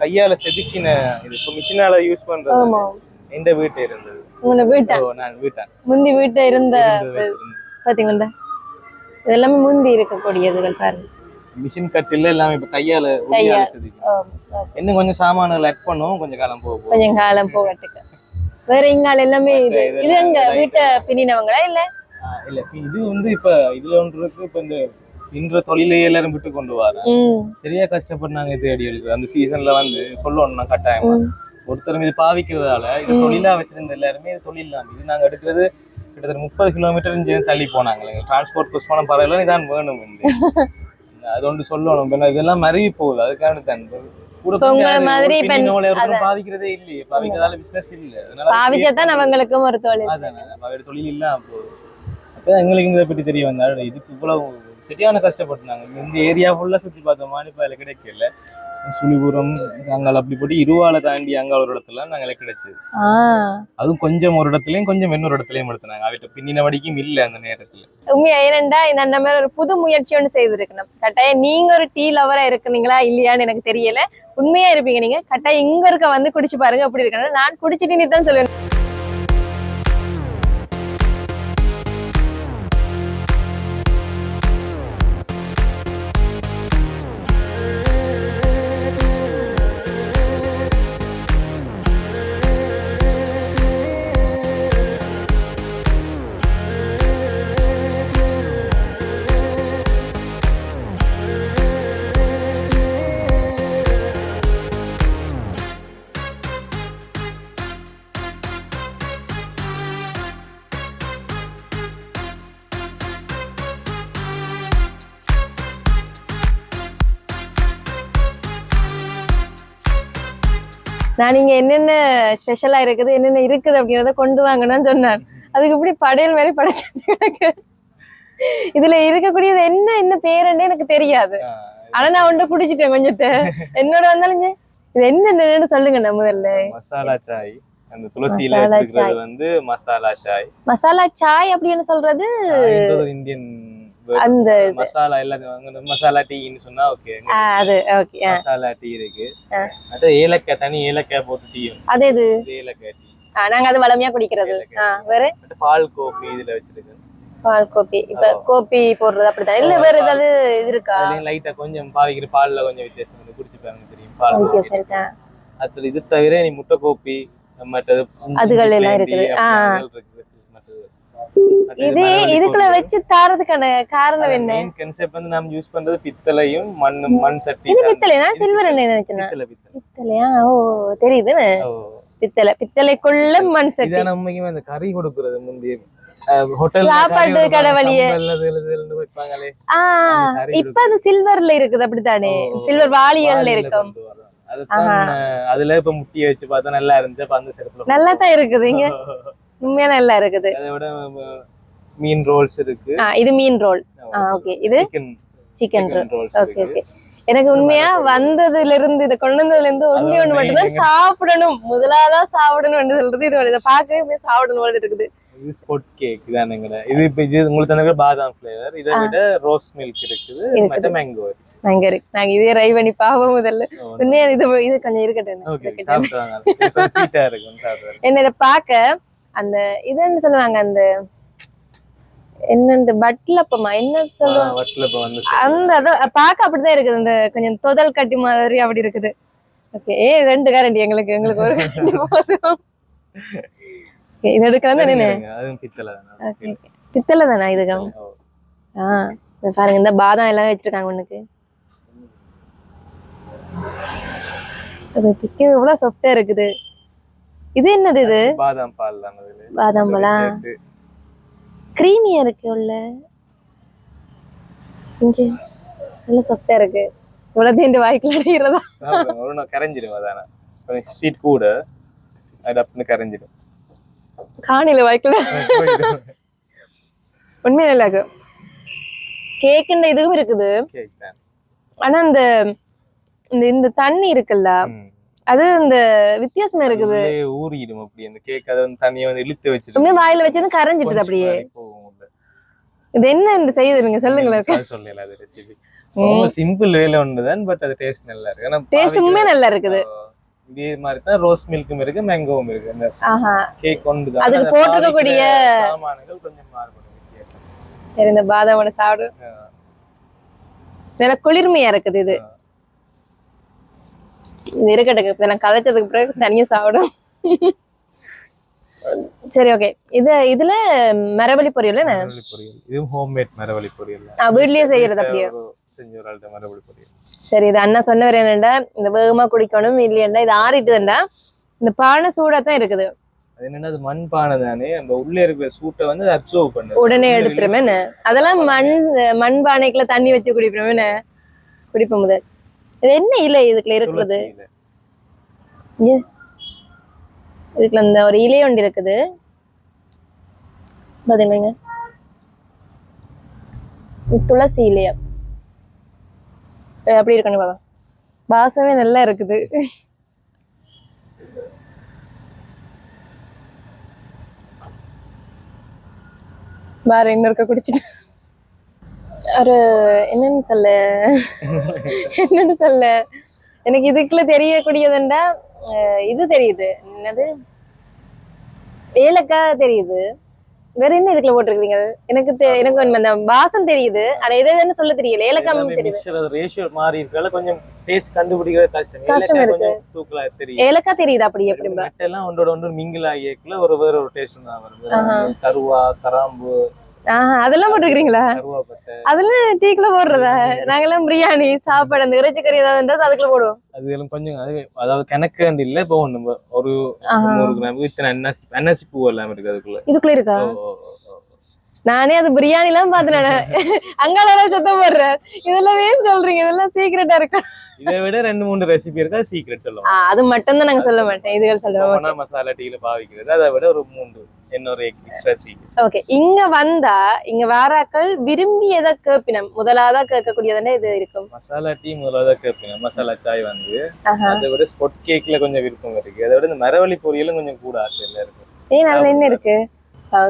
கையால செதுக்கின இது. இப்போ மிஷினால யூஸ் பண்றது எந்த வீட்டு இருந்தது. உங்க வீட்டை? நான் வீட்டான் முந்தி வீட்டை இருந்த. பாத்தீங்களா? இந்த? இது எல்லாமே முந்தி இருக்கக்கூடியதுகள் பாருங்க. மிஷின் கட்டில எல்லாமே இப்ப கையால. இன்னும் கொஞ்சம் சாமான்கள் ஆட் பண்ணுவோம் கொஞ்சம் காலம் போக போகும் கொஞ்சம் காலம் போகட்டுக்கு. வேற இங்கால எல்லாமே இது இது எங்க வீட்டை பின்னினவங்களா இல்ல? இல்ல. இது வந்து இப்ப இதுல ஒன்று இருக்கு இப்ப இந்த இன்ற தொழிலை எல்லாரும் விட்டு கொண்டு வர சரியா கஷ்டப்பட்டாங்க தேடி எடுக்கு. அந்த சீசன்ல வந்து சொல்லணும் நான் கட்டாயமா. ஒருத்தரும் இது பாவிக்கிறதால இது தொழிலா வச்சிருந்த எல்லாருமே தொழில் தான். இது நாங்க எடுக்கிறது கிட்டத்தட்ட முப்பது கிலோமீட்டர் இங்கே தள்ளி போனாங்க டிரான்ஸ்போர்ட் கொஸ்ட் பண்ண பரவாயில்ல இதான் வேணும். அது ஒன்று சொல்லணும். இதெல்லாம் மறைவி போகுது. அதுக்கான தான் கூட இப்ப உங்களை கொஞ்சம் மாதிரி ஒரு இப்ப பின்னி நூலை ஒருத்தரும் அதான். பாவிக்கிறதே இல்லையே. பாவிக்கிறதால பிசினஸ் இல்ல. அதனால பாவிச்சாதான் அவங்களுக்கும் ஒரு தொழில். அதானே அவரோட தொழில் இல்லாம போகுது. எங்களுக்கு இதை பற்றி தெரிய வந்தாரு இதுக்கு இவ்வளவு சரியான கஷ்டப்பட்டாங்க இந்த ஏரியா ஃபுல்லா சுத்தி பார்த்தோம் மானிப்பாயில கிடைக்கல. சுழிபுரம் அங்கால அப்படி போட்டு இருவால தாண்டி அங்க ஒரு இடத்துல நாங்களே கிடைச்சது. அதுவும் கொஞ்சம் ஒரு இடத்துலயும் கொஞ்சம் இன்னொரு இடத்துலயும் எடுத்தாங்க அவட்ட பின்னின வடிக்கும் இல்ல அந்த நேரத்துல. உண்மையா ஏனண்டா இந்த அந்த மாதிரி ஒரு புது முயற்சி ஒன்று செய்திருக்கணும். கட்டாயம் நீங்க ஒரு டீ லவரா இருக்குனீங்களா இல்லையான்னு எனக்கு தெரியல. உண்மையா இருப்பீங்க நீங்க. கட்டாயம் இங்க இருக்க வந்து குடிச்சு பாருங்க அப்படி இருக்கணும் நான் குடிச்சிட்டு நீ தான் சொல்லுவேன். நான் இங்க என்னென்ன ஸ்பெஷலா இருக்குது என்னென்ன இருக்குது அப்படிங்கறத கொண்டு வாங்கணும்னு சொன்னான் அதுக்கு இப்படி படையல் மாதிரி படைச்சு கிடக்கு இதுல இருக்கக்கூடியது என்ன என்ன பேருன்னு எனக்கு தெரியாது. ஆனா நான் ஒன்று குடிச்சிட்டேன் கொஞ்சத்தை. என்னோட வந்தாலும் இது என்னென்னு சொல்லுங்க முதல்ல. மசாலா சாய் அந்த துளசியில மசாலா எடுத்துக்கிறது சாய். வந்து மசாலா சாய். மசாலா சாய் அப்படின்னு சொல்றது? இந்தியன் அந்த மசாலா எல்லாத்தையும் மசாலா டீன்னு சொன்னா ஓகே அது ஓகே மசாலா டீ இருக்கு. அது ஏலக்காய் தனி ஏலக்காய் போட்டு டீ அது இது ஏலக்காய் டீ. நாங்க அது வளமையா குடிக்கிறது. வேற? பால் கோப்பி இதுல வச்சிருக்கு பால் கோப்பி இப்ப கோப்பி போடுறது அப்படித்தான்? இல்ல வேற ஏதாவது இது இருக்கா? லைட்டா கொஞ்சம் பாவிக்கிற பால்ல கொஞ்சம் வித்தியாசம் இருக்கு. குடிச்சு பாருங்க தெரியும். பால். சரி ஆ. அடுத்தது இது தவிர நீ முட்டை கோப்பி மற்றது அதுகள் எல்லாம் இருக்குது. இது இதுக்குள்ள வச்சு தாரதுக்கான காரணம் என்ன? கன்செப்ட் வந்து நாம யூஸ் பண்றது பித்தளையும் மண் மண் சட்டி இது பித்தளைனா சில்வர் என்ன நினைச்சேன் பித்தளை. பித்தளை பித்தளையா? ஓ தெரியுது ஓ. பித்தளை பித்தளைக்குள்ள மண் சட்டி. இதான உண்மைக்குமே அந்த கறி கொடுக்கறது முந்தைய ஹோட்டல் சாப்பாடு கடை வழியே. வைப்பாங்களே. ஆ அந்த கறி இப்ப அது சில்வர்ல இருக்குது அப்படித்தானே. சில்வர் வாளியல்ல வாளியில இருக்கும். அதுல இப்ப முட்டியை வச்சு பார்த்தா நல்லா இருந்துச்சு. அப்ப அந்த செருப்புல நல்லா தான் இருக்குது [LAUGHS] இங்க உண்மையா நல்லா இருக்குது. அதை விட மீன் ரோல்ஸ் இருக்கு. இது மீன் ரோல் ஓகே இது சிக்கன் ரோல் ஓகே ஓகே எனக்கு உண்மையா வந்ததுல இருந்து இதை கொண்டு வந்ததுல இருந்து ஒண்ணே ஒண்ணு மட்டும்தான் சாப்பிடணும். முதலாதான் சாப்பிடணும் சொல்றது இது இதை பார்க்கவே சாப்பிடணும் போல இருக்குது. இது ஸ்பொட் கேக் தானுங்கட இது இப்ப இது உங்களுக்கு தனக்கு பாதாம் ஃபிளேவர் இதை விட ரோஸ் மில்க் இருக்குது. மற்ற மேங்கோ நாங்க இருக்கு. நாங்க இதே ரை பண்ணி பாவம் முதல்ல. உண்மையா இது இது கொஞ்சம் இருக்கட்டும். என்ன இதை பார்க்க அந்த இதுன்னு சொல்லுவாங்க அந்த என்ன பட்லப்பமா என்ன சொல்லுவாங்க? அந்த அதான் பார்க்க அப்படிதான் இருக்குது. அந்த கொஞ்சம் தொதல் கட்டி மாதிரி அப்படி இருக்குது. ஓகே ஏ ரெண்டு கரண்டி எங்களுக்கு எங்களுக்கு ஒரு கரண்டி போதும். இது எடுக்கலாம் தானே? பித்தளை தானே இது ஆ பாருங்க இந்த பாதாம் எல்லாம் வச்சிருக்காங்க உனக்கு. அது பிக்க எவ்வளவு சாஃப்டா இருக்குது. இது என்னது இது? பாதாம் பால் பாதாம் பழம் கிரீமியா இருக்கு உள்ள. இங்க. நல்ல சாஃப்டா இருக்கு. இவ்வளவு தீண்டு சாப்பிடுங்க. ஒரு நாள் கரைஞ்சிடும் அதானே. கொஞ்சம் ஸ்வீட் கூட. அது அப்படின்னு கரைஞ்சிடும். காணில வாய்க்குள்ள. உண்மையா நல்லா இருக்கு கேக்குன்ற இதுவும் இருக்குது. கேக் ஆனா இந்த இந்த இந்த தண்ணி இருக்குல்ல. அது இந்த வித்தியாசமா இருக்குது. ஊறிடும் அப்படி அந்த கேக் அதை வந்து தண்ணியை வந்து இழுத்து வச்சிடும். அப்படியே வாயில வச்சது கரைஞ்சிட்டுது அப்படியே. இது என்ன இந்த செய்யுது நீங்க சொல்லுங்களேன். சொல்லல அது ரெசிபி சிம்பிள் வேலை ஒண்ணுதான் பட் அது டேஸ்ட் நல்லா இருக்கு. ஆனா டேஸ்ட் உண்மையா நல்லா இருக்குது. இதே மாதிரி தான் ரோஸ் மில்க்கும் இருக்கு மேங்கோவும் இருக்கு. அந்த கேக் ஒன்று அதுக்கு போட்டிருக்கக்கூடிய- சாமான்கள் கொஞ்சம் மாறுபடும் சரி இந்த பாதாமோட சாப்பிடு. நல்ல குளிர்மையா இருக்குது இது. இப்ப நான் கதைச்சதுக்கு பிறகு தனியா சாப்பிடும். சரி ஓகே இது இதுல மரவள்ளி பொரியல் என்ன? மரவள்ளி பொரியல். இதுவும் ஹோம்மேட் மரவள்ளி பொரியல் வீட்லயே செய்யறது அப்படியே? ஒரு செஞ்ச ஒரு ஆள்கிட்ட மரவள்ளி பொரியல். சரி இது அண்ணா சொன்னவர் என்னண்டா? இந்த வேகமா குடிக்கணும் இல்லையண்டா? இது ஆறிட்டுதுண்டா? இந்த பானை சூடா தான் இருக்குது. அது என்னன்னா அது மண் பானை தானே. அந்த உள்ளே இருக்கிற சூட்டை வந்து அப்சர்வ் பண்ணுது. உடனே எடுத்துருமே அதெல்லாம் மண் மண் பானைக்குள்ள தண்ணி வச்சு குடிப்போம் குடிப்போம் முதல். இது என்ன இலை இதுக்குள்ள இலை. இதுக்குள்ள இந்த ஒரு இலை ஒன்று இருக்குது. பாத்தீங்களா துளசி இலையா? எப்படி இருக்கணும் பாபா. வாசமே நல்லா இருக்குது. வேற என்ன இருக்க குடிச்சிட்டு. ஒரு என்னன்னு சொல்ல? என்னன்னு சொல்ல? எனக்கு இதுக்குள்ள தெரியக்கூடியதுண்டா இது தெரியுது. என்னது? ஏலக்காய் தெரியுது. வேற என்ன இதுக்குள்ள போட்டிருக்கீங்க? எனக்கு எனக்கு அந்த வாசம் தெரியுது. ஆனா எது எதுன்னு சொல்ல தெரியல. ஏலக்காய் தெரியுது. ரேஷியோ மாறி இருக்கல கொஞ்சம் டேஸ்ட் கண்டுபிடிக்கிறது கஷ்டம். கஷ்டம் இருக்கு. தூக்கலா தெரியும் ஏலக்காய் தெரியுது அப்படி எப்படிம்பா? எல்லாம் ஒன்றோட ஒன்று மிங்கிள் ஆகியக்குள்ள ஒரு வேற ஒரு டேஸ்ட் தான். வரும் கருவா கராம்பு அதெல்லாம் போட்டுருக்கீங்களா கருவா பட்டை அதெல்லாம் டீக்குள்ள போடுறதா? நாங்கெல்லாம் பிரியாணி சாப்பாடு அந்த இறைச்சி கறி ஏதாவது இருந்தா அதுக்குள்ள போடுவோம். அது எல்லாம் கொஞ்சம் அது அதாவது கணக்கு இல்ல இப்போ ஒண்ணு ஒரு. நூறு கிராம் இத்தனை அன்னாசி அன்னாசி பூ எல்லாம் இருக்கு அதுக்குள்ள. இதுக்குள்ள இருக்கா. நானே அது பிரியாணி எல்லாம் பாத்துனேன் அங்கால சத்தம் போடுறேன் இதெல்லாம் ஏன் சொல்றீங்க இதெல்லாம் சீக்கிரட்டா இருக்கு? இதை விட ரெண்டு மூணு ரெசிபி இருக்கா சீக்ரெட் சொல்லுவோம் அது மட்டும் தான் நாங்க சொல்ல மாட்டேன். இதுகள் சொல்லுவோம் மசாலா டீல பாவிக்கிறது அதை விட ஒரு மூன்று. ஓகே இங்க வந்தா இங்க வாராக்கள் விரும்பி எதை கேப்பினம். முதலாவதா கேட்கக்கூடியதுன்னா இது இருக்கும்? மசாலா டீ முதல்ல கேட்பீங்க மசாலா சாய் வந்து. அதை விட ஸ்பொட் கேக்ல கொஞ்சம் விருப்பம் இருக்கு. அதை விட இந்த மரவள்ளி பொரியலும் கொஞ்சம் கூட ஆசை இல்ல இருக்கு. ஏன் நல்ல என்ன இருக்கு?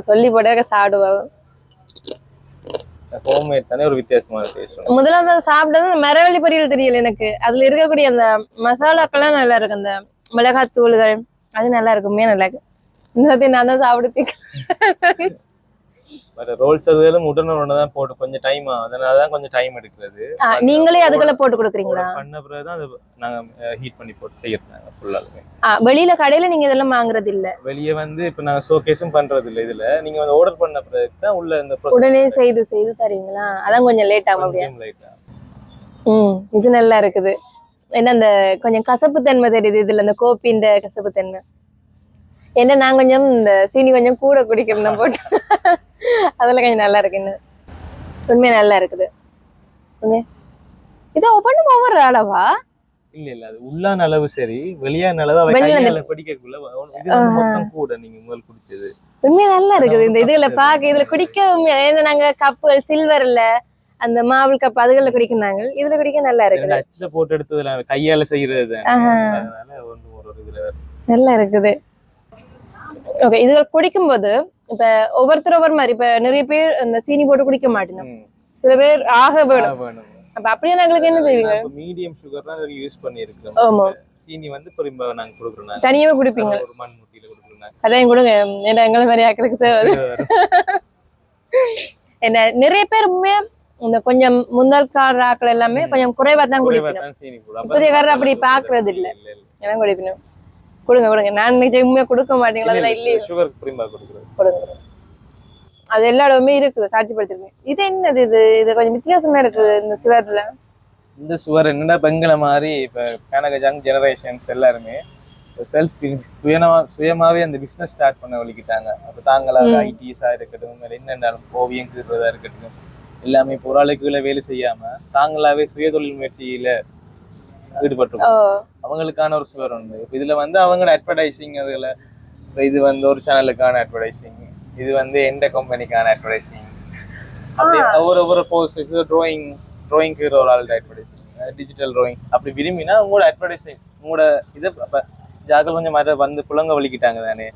சொல்லி போட சாப்பிடுவா ஹோம்மேட் தானே ஒரு வித்தியாசமான டேஸ்ட் முதலாவது சாப்பிட்டது மரவள்ளி பொரியல் தெரியல எனக்கு. அதுல இருக்கக்கூடிய அந்த மசாலாக்கெல்லாம் நல்லா இருக்கு அந்த மிளகாய் தூள்கள் அது நல்லா இருக்குமே நல்லா இருக்கு. நான் தான் சாப்பிடுறேன் பட் ரோல்ஸ் அதுகளும் உடனே தான் போட்டு கொஞ்சம் டைம் ஆகும் அதனால தான் கொஞ்சம் டைம் எடுக்கிறது. நீங்களே அதுக்குள்ள போட்டு கொடுக்குறீங்களா? பண்ண பிறகு தான் அது நாங்க ஹீட் பண்ணி போட்டு செய்யறாங்க ஃபுல்லாலுமே வெளியில கடையில நீங்க இதெல்லாம் வாங்குறது இல்ல? வெளியே வந்து இப்போ நாங்க ஷோகேஸும் பண்றது இல்ல இதுல. நீங்க வந்து ஆர்டர் பண்ண பிறகு தான் உள்ள இந்த உடனே செய்து செய்து தருவீங்களா அதான் கொஞ்சம் லேட் ஆகும் அப்படியே? ஆகும். ம் இது நல்லா இருக்குது. என்ன அந்த கொஞ்சம் கசப்பு தன்மை தெரியுது இதுல இந்த கோப்பின்ற கசப்பு தன்மை. என்ன நான் கொஞ்சம் இந்த சீனி கொஞ்சம் கூட குடிக்கணும் போட்டு. அதெல்லாம் கொஞ்சம் நல்லா இருக்கு இன்னும். உண்மையா நல்லா இருக்குது. உண்மையா? இது ஒவ்வொன்றும் ஒவ்வொரு அளவா? இல்ல இல்ல அது உள்ளான அளவு சரி வெளியான அளவு அவ கையால பிடிக்கக்குள்ள இது வந்து மொத்தம் கூட நீங்க முதல் குடிச்சது. உண்மையா நல்லா இருக்குது. இந்த இதுல பாக்க இதுல குடிக்க ஏன்னா நாங்க கப்புகள் சில்வர்ல அந்த மாவுள் கப் அதுகள்ல குடிக்கிறாங்க இதுல குடிக்க நல்லா இருக்குது. அச்சுல போட்டு எடுத்ததுல கையால செய்யறது. நல்லா இருக்குது. ஓகே இது குடிக்கும்போது இப்ப ஒவ்வொருத்தர் ஒவ்வொரு மாதிரி இப்ப நிறைய பேர் இந்த சீனி போட்டு குடிக்க மாட்டேங்க ம். சில பேர் ஆக வேணும். அப்ப அப்படியே நாங்களுக்கு என்ன செய்வீங்க? நான் இப்ப மீடியம் சுகர் தான் யூஸ் பண்ணியிருக்கோம். ஆமா. சீனி வந்து பெரும்ப நாங்க கொடுக்குறோம். நாங்க. தனியாவே குடிப்பீங்க ஒரு மண் முட்டியில கொடுக்குறோம் நாங்க. கடையும் கொடுங்க. ஏன்னா எங்களை மாதிரி ஆக்களுக்கு தேவை [LAUGHS] என்ன நிறைய பேர் உண்மையா இந்த கொஞ்சம் முந்தல் கார ஆக்கள் எல்லாமே கொஞ்சம் குறைவா தான் குடிக்கணும். தான் சீனி போடும். அப்ப புதிய காரர் அப்படி பாக்குறது இல்ல. எல்லாம் குடிக்கணும். கொடுங்க கொடுங்க. நான் இன்னைக்கு கொடுக்க மாட்டீங்களா? அதெல்லாம் இல்ல, இல்லையே. சுகர். கொடுங்க கொடுங்க. அது எல்லா இடமுமே இருக்குது காட்சிப்படுத்திருக்கேன் இது என்னது இது? இது கொஞ்சம் வித்தியாசமா இருக்குது இந்த சிவர்ல. இந்த சுவர் என்னன்னா பெண்களை மாதிரி இப்ப கனக யங் ஜெனரேஷன்ஸ் எல்லாருமே செல்ஃப் சுயமா சுயமாவே அந்த பிசினஸ் ஸ்டார்ட் பண்ண வலிக்கிட்டாங்க அப்ப தாங்களாக ம். ஐடிஎஸ்ஸா இருக்கட்டும் என்னென்னாலும் ஓவியம் இருக்கட்டும் எல்லாமே இப்போ ஒரு ஆளுக்கு வேலை செய்யாம தாங்களாவே சுயதொழில் முயற்சியில ஈடுபட்டு அவங்களுக்கான ஒரு சுவர் உண்டு. இதுல வந்து அவங்களோட அட்வர்டைசிங் அதுல இது வந்து ஒரு சேனலுக்கான அட்வர்டைசிங் இது வந்து எந்த கம்பெனிக்கான அட்வர்டைசிங் அப்படி ஒவ்வொரு ஒவ்வொரு போஸ்ட்டுக்கு ட்ராயிங் ட்ராயிங்க்கு ஒரு ஆள் அட்வர்டைசிங் டிஜிட்டல் ட்ராயிங் அப்படி விரும்பினா உங்களோட அட்வர்டைசிங் உங்களோட இதை ஜாக்கள் கொஞ்சம் மாதிரி வந்து புலங்க வலிக்கிட்டாங்க தானே?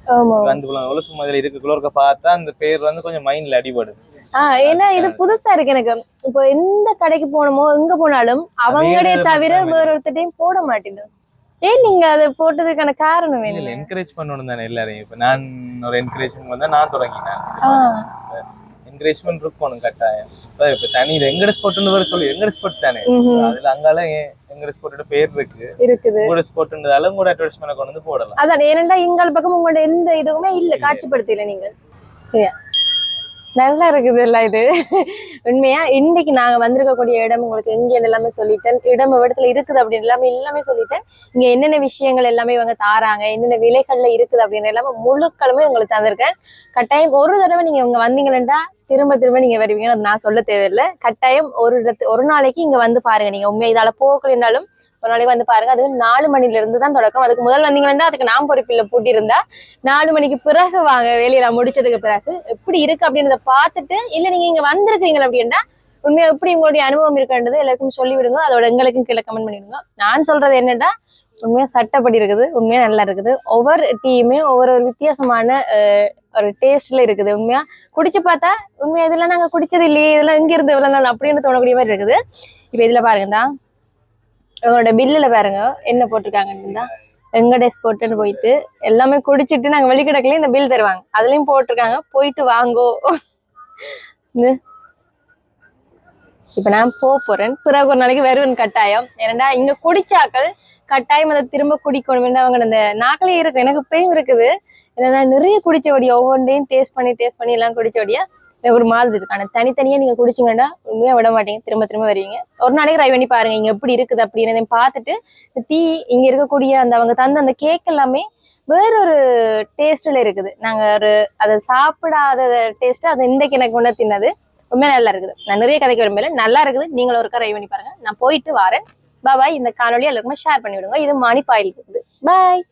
வந்து புலங்க ஒழுசு மாதிரி இருக்க பார்த்தா அந்த பேர் வந்து கொஞ்சம் மைண்ட்ல அடிபடுது. ஆஹ் ஏன்னா இது புதுசா இருக்கு எனக்கு. இப்போ எந்த கடைக்கு போனோமோ எங்க போனாலும் அவங்களே தவிர வேற ஒருத்தரையும் போட மாட்டேங்குது ஏன் நீங்க அதை போட்டதுக்கான காரணம் என்ன? என்கரேஜ் பண்ணணும் தானே எல்லாரையும். இப்ப நான் ஒரு வந்தா நான் தொடங்கினேன் என்கரேஜ்மெண்ட் இருக்கணும் கட்டாயம். இப்ப தனி இது எங்கட ஸ்பாட்னு வேற சொல்லி எங்கட ஸ்பாட் தானே. அதுல அங்கால எங்கட ஸ்பாட்டோட பேர் இருக்கு. இருக்குது. உங்களோட ஸ்பாட்ன்றதால உங்களோட அட்வர்டைஸ்மெண்ட் கொண்டு வந்து போடலாம். அதான் ஏனெண்டா எங்கள் பக்கம் உங்களோட எந்த இதுவுமே இல்ல காட்சிப்படுத்தல நீங்கள். சரியா? நல்லா இருக்குது இல்ல இது? உண்மையா? இன்னைக்கு நாங்க வந்திருக்கக்கூடிய இடம் உங்களுக்கு எங்க எல்லாமே சொல்லிட்டேன். இடம் இடத்துல இருக்குது அப்படின்னு எல்லாமே எல்லாமே சொல்லிட்டேன். இங்க என்னென்ன விஷயங்கள் எல்லாமே இவங்க தாராங்க என்னென்ன விலைகள்ல இருக்குது அப்படின்னு எல்லாமே முழுக்களுமே உங்களுக்கு தந்திருக்கேன். கட்டாயம் ஒரு தடவை நீங்க இங்க வந்தீங்கன்னா திரும்ப திரும்ப நீங்க வருவீங்கன்னு அது நான் சொல்ல தேவையில்லை. கட்டாயம் ஒரு இடத்து ஒரு நாளைக்கு இங்க வந்து பாருங்க. நீங்க உண்மை இதால போகலைன்னாலும் ஒரு நாளைக்கு வந்து பாருங்க. அது நாலு மணில இருந்து தான் தொடக்கம். அதுக்கு முதல் வந்தீங்கன்னா அதுக்கு நான் பொறுப்பில் பூட்டி இருந்தா நாலு மணிக்கு பிறகு வாங்க வேலையில முடிச்சதுக்கு பிறகு. எப்படி இருக்கு அப்படின்றத பார்த்துட்டு இல்ல நீங்க இங்க வந்திருக்கீங்க அப்படின்னா உண்மையா எப்படி உங்களுடைய அனுபவம் இருக்குன்றது எல்லாருக்கும் சொல்லி விடுங்க அதோட எங்களுக்கும் கீழே கமெண்ட் பண்ணிடுங்க நான் சொல்றது என்னன்னா உண்மையாக சட்டப்படி இருக்குது உண்மையாக நல்லா இருக்குது. ஒவ்வொரு டீயுமே ஒவ்வொரு ஒரு வித்தியாசமான ஒரு டேஸ்ட்ல இருக்குது. உண்மையா? குடிச்சு பார்த்தா உண்மையா இதெல்லாம் நாங்க குடிச்சது இல்லையே இதெல்லாம் இங்க இருந்து இவ்வளவு நாள் அப்படின்னு தோணக்கூடிய மாதிரி இருக்குது. இப்ப இதுல பாருங்க தான் உங்களோட பில்லுல பாருங்க. என்ன போட்டிருக்காங்கன்னா எங்கடே போட்டுன்னு போயிட்டு எல்லாமே குடிச்சிட்டு நாங்க வெளிக்கிடக்கலையும் இந்த பில் தருவாங்க. அதுலயும் போட்டிருக்காங்க. போயிட்டு வாங்கோ. [LAUGHS] இப்போ நான் போக போறேன். பிறகு ஒரு நாளைக்கு வருவன் கட்டாயம். ஏன்னா இங்க குடிச்சாக்கள் கட்டாயம் அதை திரும்ப குடிக்கணும். அவங்க அந்த நாக்களே இருக்கும் எனக்கு இப்பயும் இருக்குது. ஏன்னா நிறைய குடிச்சபடியா ஒவ்வொன்றையும் டேஸ்ட் பண்ணி டேஸ்ட் பண்ணி எல்லாம் குடிச்சபடியா எனக்கு ஒரு மாதிரி இருக்கு. ஆனா தனித்தனியா நீங்க குடிச்சீங்கன்னா உண்மையா விட மாட்டீங்க. திரும்ப திரும்ப வருவீங்க. ஒரு நாளைக்கு ட்ரை பண்ணி பாருங்க இங்க எப்படி இருக்குது அப்படின்னு பார்த்துட்டு தீ டீ இங்க இருக்கக்கூடிய அந்த அவங்க தந்த அந்த கேக் எல்லாமே வேறொரு டேஸ்ட்ல இருக்குது. நாங்க ஒரு அதை சாப்பிடாத டேஸ்ட் அது இன்றைக்கு எனக்கு ஒன்று தின்னது. ரொம்ப நல்லா இருக்குது. நான் நிறைய கதைக்கு விரும்பல நல்லா இருக்குது. நீங்களும் ஒருக்கா ட்ரை பண்ணி பாருங்க. நான் போயிட்டு வரேன். பாய் இந்த காணொலி எல்லாருக்குமே ஷேர் பண்ணி விடுங்க இது மணி பாயில் இருக்குது பாய்